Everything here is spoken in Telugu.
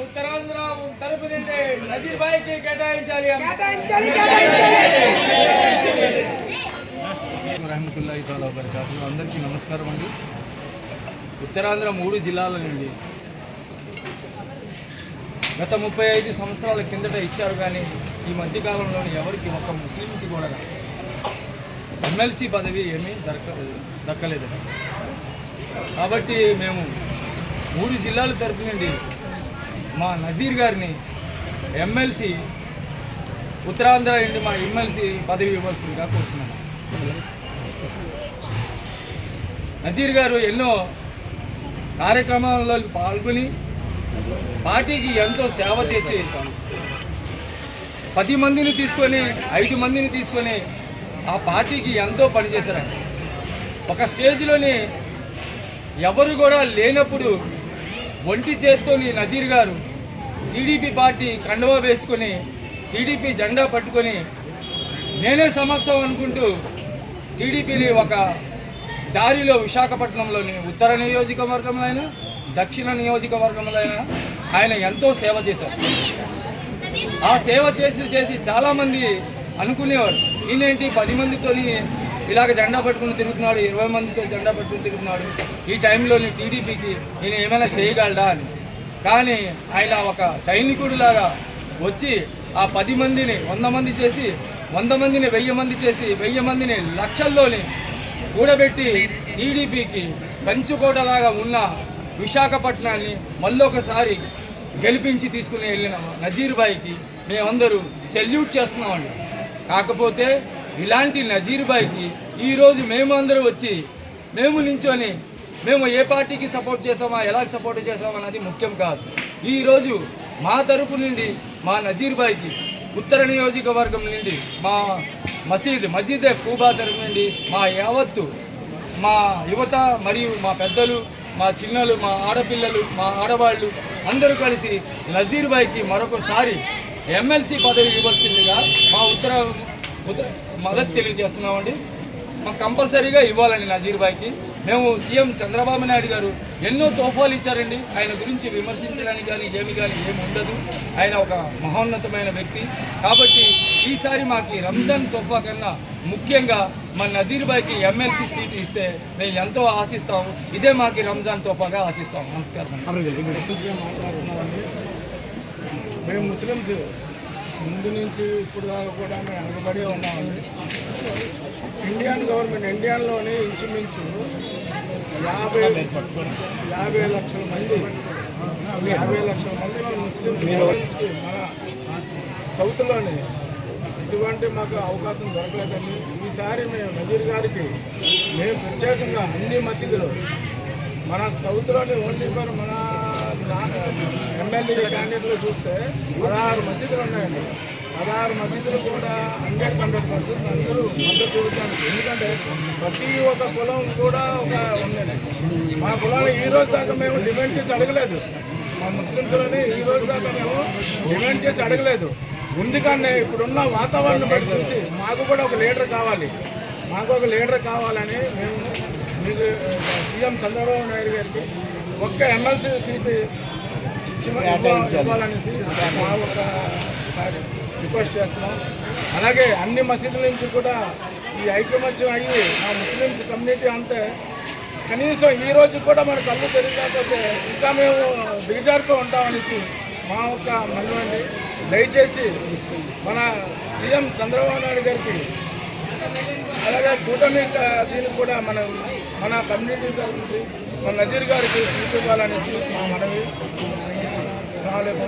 ఉత్తరాంధ్ర తరపు నుండి నజీర్బాయికి కేటాయించాలి రహమతుల్లాhi తాలా వబర్కాతు అందరికీ నమస్కారం అండి ఉత్తరాంధ్ర మూడు జిల్లాల నుండి గత ముప్పై ఐదు సంవత్సరాల కిందట ఇచ్చారు కానీ ఈ మధ్యకాలంలో ఎవరికి ఒక ముస్లింకి కూడా ఎమ్మెల్సీ పదవి ఏమీ దక్క దక్కలేదు. కాబట్టి మేము మూడు జిల్లాల తరపు నుండి మా నజీర్ గారిని ఎమ్మెల్సీ ఉత్తరాంధ్ర నుండి మా ఎమ్మెల్సీ పదవి ఇవ్వాల్సిందిగా కోరుతున్నాము నజీర్ గారు ఎన్నో కార్యక్రమాలలో పాల్గొని పార్టీకి ఎంతో సేవ చేసి పది మందిని తీసుకొని ఐదు మందిని తీసుకొని ఆ పార్టీకి ఎంతో పనిచేశారండి ఒక స్టేజ్లోని ఎవరు కూడా లేనప్పుడు ఒంటి చేత్తోని నజీర్ గారు టీడీపీ పార్టీ కండువా వేసుకొని టీడీపీ జెండా పట్టుకొని నేనే సమస్తం అనుకుంటూ టీడీపీని ఒక దారిలో విశాఖపట్నంలోని ఉత్తర నియోజకవర్గంలో అయినా దక్షిణ నియోజకవర్గంలో అయినా ఆయన ఎంతో సేవ చేశారు. ఆ సేవ చేసి చేసి చాలామంది అనుకునేవారు. ఈయనేంటి? పది మందితోని ఇలాగ జెండా పట్టుకుని తిరుగుతున్నాడు ఇరవై మందితో జెండా పట్టుకుని తిరుగుతున్నాడు. ఈ టైంలోని టీడీపీకి నేను ఏమైనా చేయగలడా అని. కానీ ఆయన ఒక సైనికుడిలాగా వచ్చి ఆ పది మందిని వంద మంది చేసి వంద మందిని వెయ్యి మంది చేసి వెయ్యి మందిని లక్షల్లోని కూడబెట్టి టీడీపీకి కంచుకోటలాగా ఉన్న విశాఖపట్నాన్ని మళ్ళొకసారి గెలిపించి తీసుకుని వెళ్ళిన నజీర్బాయికి మేమందరూ సెల్యూట్ చేస్తున్నామండి. కాకపోతే ఇలాంటి నజీర్బాయికి ఈరోజు మేము అందరూ వచ్చి మేము నించొని మేము ఏ పార్టీకి సపోర్ట్ చేసామా ఎలా సపోర్ట్ చేసామా అన్నది ముఖ్యం కాదు. ఈరోజు మా తరపు నుండి మా నజీర్బాయికి ఉత్తర నియోజకవర్గం నుండి మా మసీద్ మసీద్ కూబా తరపు నుండి మా యావత్తు మా యువత మరియు మా పెద్దలు మా చిన్నలు మా ఆడపిల్లలు మా ఆడవాళ్ళు అందరూ కలిసి నజీర్ బాయ్కి మరొకసారి ఎమ్మెల్సీ పదవి ఇవ్వాల్సిందిగా మా ఉత్తర ఉత్తర మద్దతు తెలియజేస్తున్నామండి. మాకు కంపల్సరీగా ఇవ్వాలండి నజీర్ బాయ్కి. మేము సీఎం చంద్రబాబు నాయుడు గారు ఎన్నో తోఫాలు ఇచ్చారండి. ఆయన గురించి విమర్శించడానికి కానీ ఏమి కానీ ఏమి ఉండదు. ఆయన ఒక మహోన్నతమైన వ్యక్తి. కాబట్టి ఈసారి మాకు రంజాన్ తోఫా కన్నా ముఖ్యంగా మా నజీర్ బాయ్కి ఎమ్మెల్సీ సీట్ ఇస్తే మేము ఎంతో ఆశిస్తాము ఇదే మాకు రంజాన్ తోఫాగా ఆశిస్తాం. నమస్కారం మేము ముస్లిమ్స్ ముందు నుంచి ఇప్పుడు దాకా కూడా మేము వెనకబడి ఉన్నామండి. ఇండియన్ గవర్నమెంట్ ఇండియాలోని ఇంచుమించు యాభై యాభై లక్షల మంది యాభై లక్షల మంది ముస్లిమ్స్కి మన సౌత్లోని ఇటువంటి మాకు అవకాశం దొరకలేదండి. ఈసారి మేము నజీర్ గారికి మేము ప్రత్యేకంగా అన్ని మసీదులు మన సౌత్లోని ఓన్లీ ఫర్ మన ఎమ్మెల్యే క్యాండిడేట్లు చూస్తే పదహారు మసీదులు ఉన్నాయండి. పదహారు మసీదులు కూడా హండ్రెడ్ హండ్రెడ్ పర్సెంట్ అందరూ మద్దతు చూపుతాను ఎందుకంటే ప్రతి ఒక్క కులం కూడా ఒక ఉందండి మా కులాన్ని ఈ రోజు దాకా మేము డిమాండ్ చేసి అడగలేదు. మా ముస్లిమ్స్లోని ఈ రోజు దాకా మేము డిమాండ్ చేసి అడగలేదు. ఎందుకంటే ఇప్పుడున్న వాతావరణం బట్టి చూసి మాకు కూడా ఒక లీడర్ కావాలి. మాకు ఒక లీడర్ కావాలని మేము మీకు సీఎం చంద్రబాబు నాయుడు గారికి ఒక్క ఎమ్మెల్సీ సీటు ఇచ్చి ఇవ్వాలనేసి మా ఒక రిక్వెస్ట్ చేస్తున్నాం. అలాగే అన్ని మసీదుల నుంచి కూడా ఈ ఐకమత్యం అయ్యి మా ముస్లిమ్స్ కమ్యూనిటీ అంతే కనీసం ఈ రోజు కూడా మన కళ్ళు తెలియకపోతే ఇంకా మేము దిగజారుతూ ఉంటామనేసి మా యొక్క మనవండి దయచేసి మన సీఎం చంద్రబాబు నాయుడు గారికి అలాగే కూటమి దీనికి కూడా మన మన కమ్యూనిటీ తరఫు మన నజీర్ గారికి స్వీకరించాలనేసి మా మనవి. సహాయం